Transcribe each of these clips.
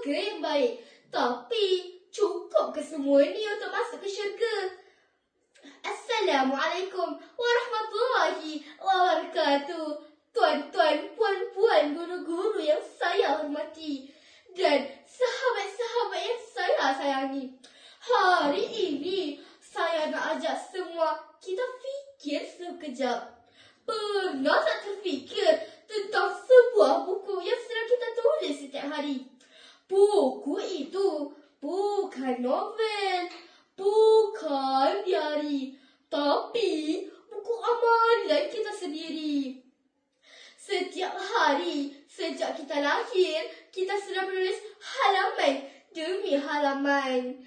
keluarga yang baik. Tapi cukup ke semua ni untuk masuk ke syurga? Assalamualaikum warahmatullahi wabarakatuh. Tuan-tuan, puan-puan, guru-guru yang saya hormati dan sahabat-sahabat yang saya sayangi. Hari ini saya nak ajak semua kita fikir sekejap. Pernah tak terfikir tentang sebuah buku yang sedang kita tulis setiap hari? Buku itu bukan novel, bukan diari, tapi buku amalan kita sendiri. Setiap hari sejak kita lahir, kita sudah menulis halaman demi halaman.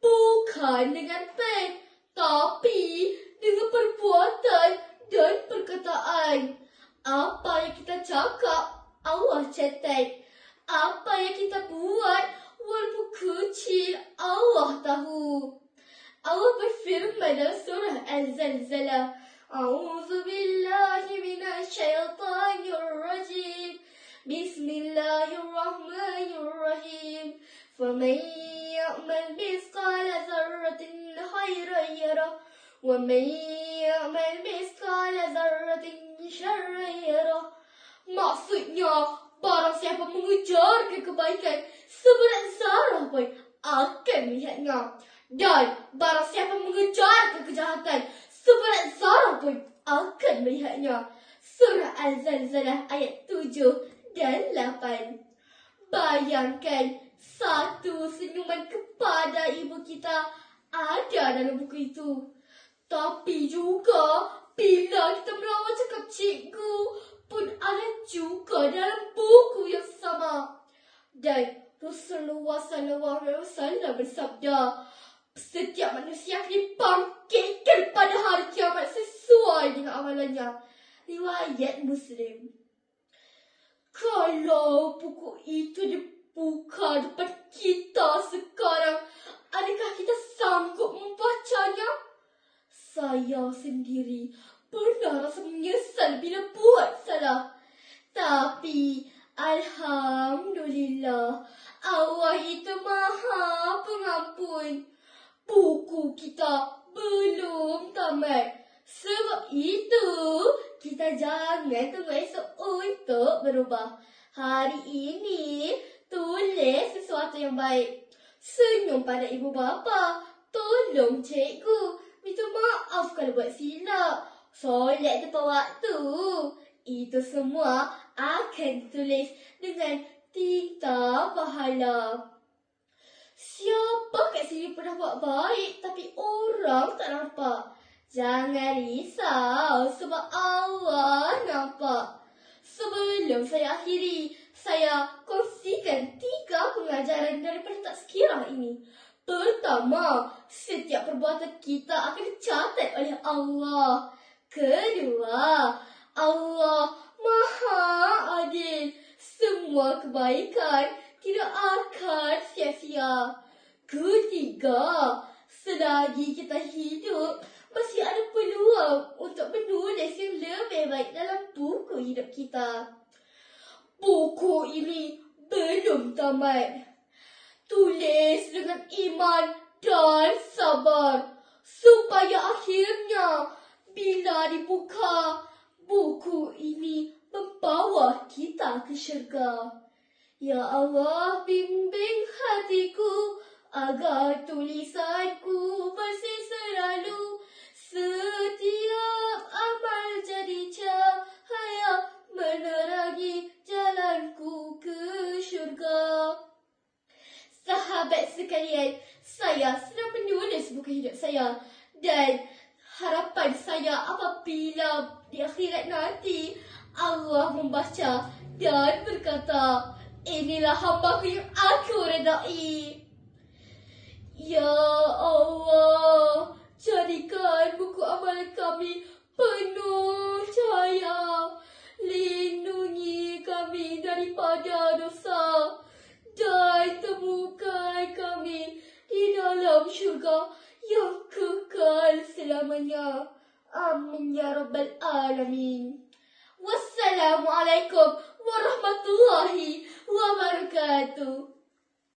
Bukan dengan pen, tapi dengan perbuatan dan perkataan. Apa yang kita cakap, Allah catat. أعطى كتابه والبكوتي أو وحده أو بفيلم سورة الزلزلة أعوذ بالله من الشيطان الرجيم بسم الله الرحمن الرحيم فمن يأمل مثقال ذرة خيرا يره ومن يأمل مثقال ذرة شرا يره معصية barang siapa mengejar kebaikan seberat zarah pun akan melihatnya. Dan barang siapa mengejar kejahatan seberat zarah pun akan melihatnya. Surah Al-Zalzalah ayat 7 dan 8. Bayangkan satu senyuman kepada ibu kita ada dalam buku itu. Tapi juga bila kita merawat cakap cikgu pun ada juga dalam buku yang sama. Dan Rasulullah wasallam bersabda, setiap manusia akan dibangkitkan pada hari kiamat sesuai dengan amalannya. Riwayat Muslim. Kalau buku itu dibuka depan kita sekarang, adakah kita sanggup membacanya? Saya sendiri pernah rasa menyesal bila buat salah. Tapi Alhamdulillah, Allah itu maha pengampun. Buku kita belum tamat. Sebab itu, kita jangan tunggu esok untuk berubah. Hari ini, tulis sesuatu yang baik. Senyum pada ibu bapa. Tolong cikgu. Minta maaf kalau buat silap. Solat tepat waktu. Itu semua akan ditulis dengan tinta pahala. Siapa kat sini pernah buat baik tapi orang tak nampak? Jangan risau sebab Allah nampak. Sebelum saya akhiri, saya kongsikan tiga pengajaran daripada tak sekirah ini. Pertama, setiap perbuatan kita akan dicatat oleh Allah. Kedua, Allah Maha Adil. Semua kebaikan tidak akan sia-sia. Ketiga, selagi kita hidup, masih ada peluang untuk menulis yang lebih baik dalam buku hidup kita. Buku ini belum tamat. Tulis dengan iman dan sabar supaya akhirnya bila dibuka, buku ini membawa kita ke syurga. Ya Allah, bimbing hatiku agar tulisanku bersih selalu. Setiap amal jadi cahaya menerangi jalanku ke syurga. Sahabat sekalian, saya sedang menulis buku hidup saya dan harapan saya apabila di akhirat nanti Allah membaca dan berkata, inilah hamba yang aku redai. Ya Allah, jadikan buku amalan kami penuh cahaya. Lindungi kami daripada dosa dan temukan kami di dalam syurga yang kekal selamanya. Amin ya rabbal alamin. Wassalamualaikum warahmatullahi wabarakatuh.